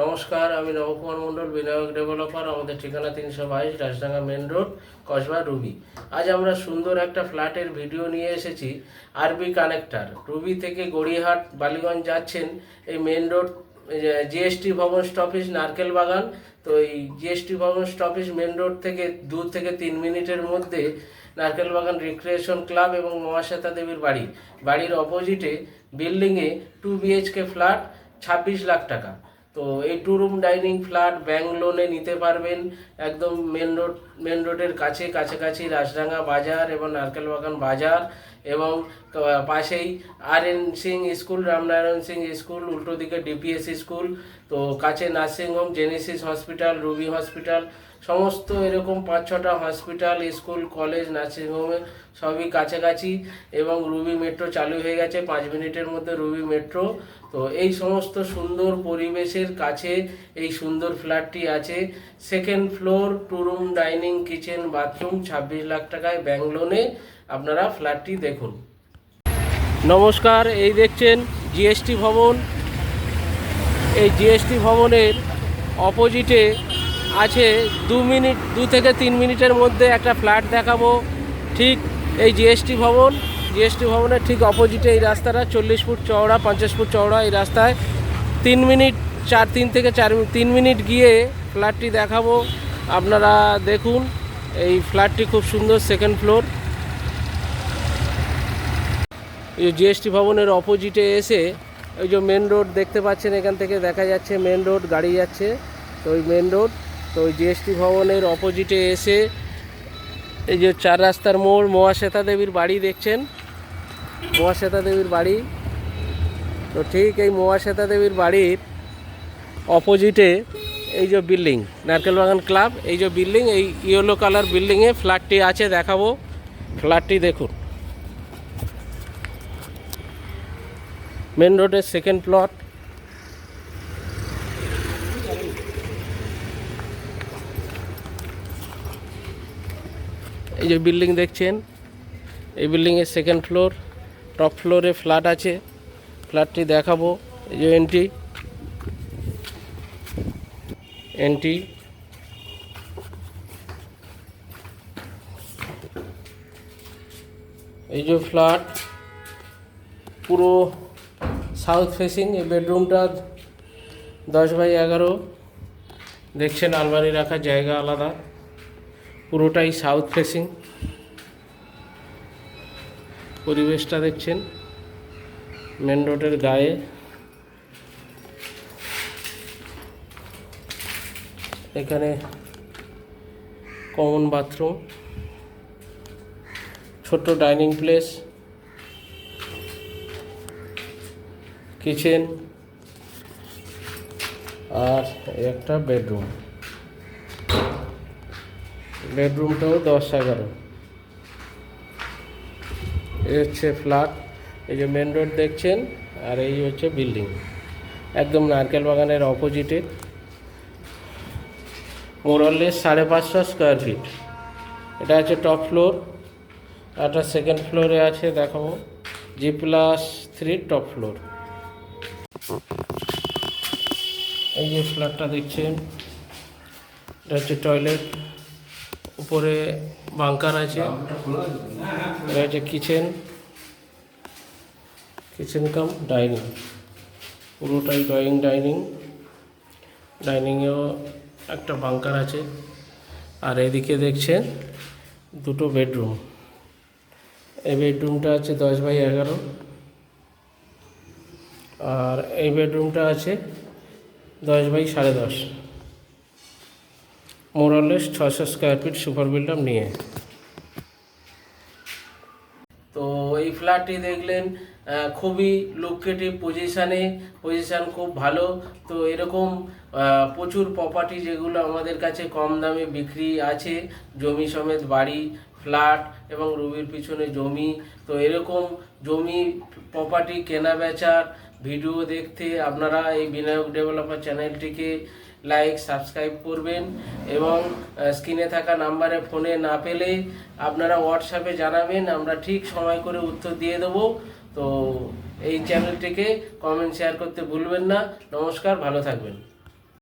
নমস্কার, আমি নবকুমার মণ্ডল, বিনায়ক ডেভেলপার আমাদের ঠিকানা তিনশো বাইশ Rajdanga main road Kasba, Ruby. আজ আমরা সুন্দর একটা ফ্ল্যাটের ভিডিও নিয়ে এসেছি, আরবি কানেক্টার রুবি থেকে গড়িয়াহাট, বালিগঞ্জ যাচ্ছেন এই main road GST Bhavan stoppage Narkel Bagan. তো এই GST Bhavan stoppage main road থেকে দু থেকে তিন মিনিটের মধ্যে নারকেল বাগান রিক্রিয়েশন ক্লাব এবং মহাশ্বেতা দেবীর বাড়ি। বাড়ির অপোজিটে বিল্ডিংয়ে টু বিএইচকে ফ্ল্যাট ছাব্বিশ লাখ টাকা। তো এই two room dining flat bank লোনে নিতে পারবেন। একদম মেন রোড মেন রোডের কাছে, কাছাকাছি রাজডাঙ্গা বাজার এবং নারকেল বাগান বাজার। এবং পাশেই R N Singh school, Ramnarayan Singh school, উল্টো দিকে ডিপিএস স্কুল, তো কাছে nursing home Genesis hospital Ruby hospital সমস্ত এরকম পাঁচ ছটা হসপিটাল স্কুল কলেজ নার্সিংহোমে সবই কাছাকাছি এবং রুবি মেট্রো চালু হয়ে গেছে। পাঁচ মিনিটের মধ্যে রুবি মেট্রো তো এই সমস্ত সুন্দর পরিবেশের কাছে এই সুন্দর ফ্ল্যাটটি আছে। Second floor two room dining kitchen bathroom ছাব্বিশ লাখ টাকায় ব্যাংক লোনে আপনারা ফ্ল্যাটটি দেখুন। নমস্কার, এই দেখছেন জিএসটি ভবন। এই জিএসটি ভবনের অপোজিটে আছে দু মিনিট, দু থেকে তিন মিনিটের মধ্যে একটা ফ্ল্যাট দেখাবো। ঠিক এই জিএসটি ভবন, জিএসটি ভবনের ঠিক অপোজিটে এই রাস্তাটা, চল্লিশ ফুট চওড়া, পঞ্চাশ ফুট চওড়া এই রাস্তায়। তিন মিনিট, চার, তিন থেকে চার তিন মিনিট গিয়ে ফ্ল্যাটটি দেখাবো। আপনারা দেখুন, এই ফ্ল্যাটটি খুব সুন্দর, সেকেন্ড ফ্লোর। এই জিএসটি ভবনের অপোজিটে এসে ওই যে মেন রোড দেখতে পাচ্ছেন, এখান থেকে দেখা যাচ্ছে মেন রোড গাড়ি যাচ্ছে। তো ওই মেন রোড তো ওই জিএসটি ভবনের অপোজিটে এসে এই যে চার রাস্তার মোড়, মহাশ্বেতা দেবীর বাড়ি দেখছেন। মহাশ্বেতা দেবীর বাড়ি। তো ঠিক এই মহাশ্বেতা দেবীর বাড়ির অপোজিটে এই যে বিল্ডিং নারকেল বাগান ক্লাব এই যে বিল্ডিং এই ইয়েলো কালার বিল্ডিংয়ে ফ্ল্যাটটি আছে, দেখাবো। ফ্ল্যাটটি দেখুন। মেন রোডের সেকেন্ড প্লট এই যে বিল্ডিং দেখছেন, এই বিল্ডিংয়ের সেকেন্ড ফ্লোর টপ ফ্লোরে ফ্ল্যাট আছে। ফ্ল্যাটটি দেখাবো, এই যে এন্ট্রি এন্ট্রি এই যে ফ্ল্যাট পুরো সাউথ ফেসিং এই বেডরুমটা দশ বাই এগারো। দেখছেন আলমারি রাখার জায়গা আলাদা। পুরোটাই সাউথ ফেসিং। পরিবেশটা দেখছেন মেন রোডের গায়ে। এখানে কমন বাথরুম। ছোট্ট ডাইনিং প্লেস। কিচেন আর একটা বেডরুম। বেডরুমটাও দশ এগারো। এই হচ্ছে ফ্ল্যাট, এই যে মেন রোড দেখছেন, আর এই হচ্ছে বিল্ডিং। একদম নারকেল বাগানের অপোজিটে। মোরালেস সাড়ে পাঁচশো স্কোয়ার ফিট। এটা হচ্ছে টপ ফ্লোর একটা সেকেন্ড ফ্লোরে আছে, দেখাবো। G plus three top floor. এই যে ফ্ল্যাটটা দেখছেন, এটা হচ্ছে টয়লেট, উপরে বাংকার আছে, এটা হচ্ছে কিচেন কিচেন কাম, ডাইনিং, পুরোটাই ড্রয়িং, ডাইনিং, ডাইনিংয়েও একটা বাংকার আছে, আর এদিকে দেখছেন দুটো বেডরুম, এই বেডরুমটা আছে দশ বাই এগারো আর এই বেডরুমটা আছে দশ বাই সাড়ে দশ। মোরালেস ছশো স্কোয়ার ফিট সুপার বিল্ডাম নিয়ে। তো এই ফ্ল্যাটটি দেখলেন খুবই লোকেটিভ পজিশানে পজিশান খুব ভালো। তো এরকম প্রচুর প্রপার্টি যেগুলো আমাদের কাছে কম দামে বিক্রি আছে, জমি সমেত বাড়ি ফ্ল্যাট এবং রুবির পিছনে জমি। তো এরকম জমি প্রপার্টি কেনা বেচার ভিডিও দেখতে আপনারা এই বিনায়ক ডেভেলপার চ্যানেলটিকে লাইক, সাবস্ক্রাইব করবেন এবং স্ক্রিনে থাকা নাম্বারে ফোনে না পেলে আপনারা হোয়াটসঅ্যাপে জানাবেন, আমরা ঠিক সময় করে উত্তর দিয়ে দেবো। তো এই চ্যানেলটিকে কমেন্ট শেয়ার করতে ভুলবেন না। নমস্কার, ভালো থাকবেন।